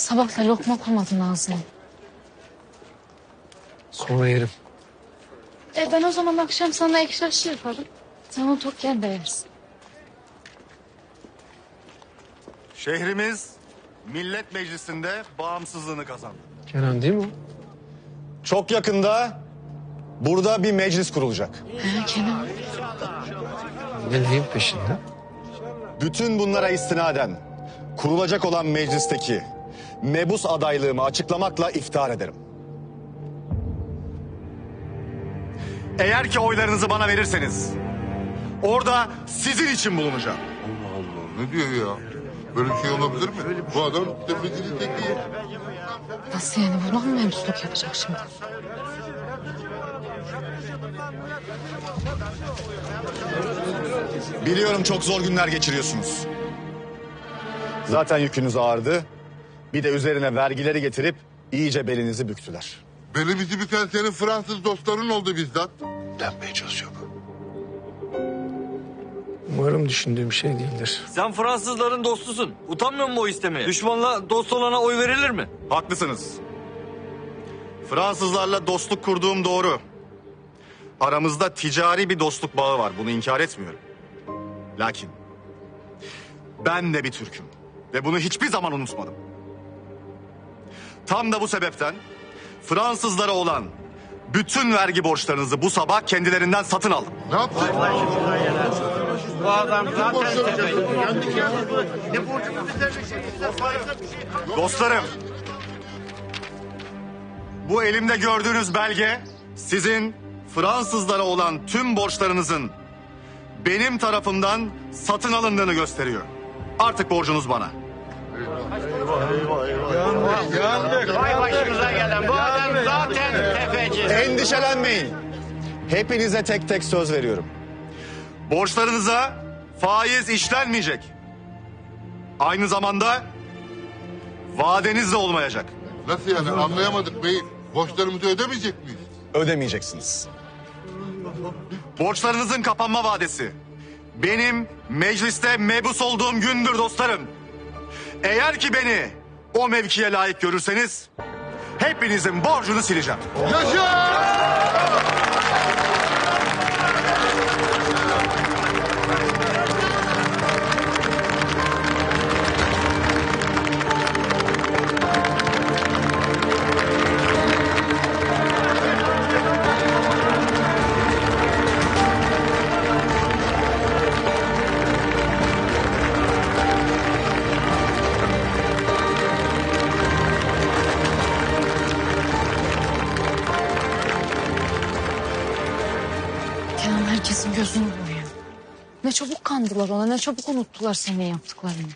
Sabah da lokma koymadın ağzına. Sonra yerim. E ben o zaman akşam sana ekşi aşı yaparım. Sen onu tokken de yersin. Şehrimiz Millet Meclisi'nde bağımsızlığını kazandı. Kenan değil mi o? Çok yakında burada bir meclis kurulacak. He Kenan. Ne neyin peşinde? Bütün bunlara istinaden kurulacak olan meclisteki mebus adaylığımı açıklamakla iftihar ederim. Eğer ki oylarınızı bana verirseniz orada sizin için bulunacağım. Allah Allah ne diyor ya? Böyle bir şey olabilir mi? Bu adam tepecinin teki. Nasıl yani buna mı memnunluk yapacak şimdi? Biliyorum çok zor günler geçiriyorsunuz. Zaten yükünüz ağırdı. Bir de üzerine vergileri getirip iyice belinizi büktüler. Belimizi büken senin Fransız dostların oldu bizzat. Denmeye çalışıyor bu. Umarım düşündüğüm şey değildir. Sen Fransızların dostusun. Utanmıyor musun o istemeye? Düşmanla dost olana oy verilir mi? Haklısınız. Fransızlarla dostluk kurduğum doğru. Aramızda ticari bir dostluk bağı var. Bunu inkar etmiyorum. Lakin ben de bir Türk'üm. Ve bunu hiçbir zaman unutmadım. Tam da bu sebepten Fransızlara olan bütün vergi borçlarınızı bu sabah kendilerinden satın aldım. Ne yaptın? Bu adam zaten Dostlarım. Bu elimde gördüğünüz belge sizin Fransızlara olan tüm borçlarınızın benim tarafımdan satın alındığını gösteriyor. Artık borcunuz bana. Vay başımıza gelen bu adam zaten tefeci. Endişelenmeyin. Hepinize tek tek söz veriyorum. Borçlarınıza faiz işlenmeyecek. Aynı zamanda vadeniz de olmayacak. Nasıl yani anlayamadık bey. Borçlarımızı ödemeyecek miyiz? ödemeyeceksiniz. Borçlarınızın kapanma vadesi benim mecliste mebus olduğum gündür dostlarım. Eğer ki beni o mevkiye layık görürseniz hepinizin borcunu sileceğim. Yaşa! Gözünü boyuyor. Ne çabuk kandılar ona ne çabuk unuttular senin yaptıklarını.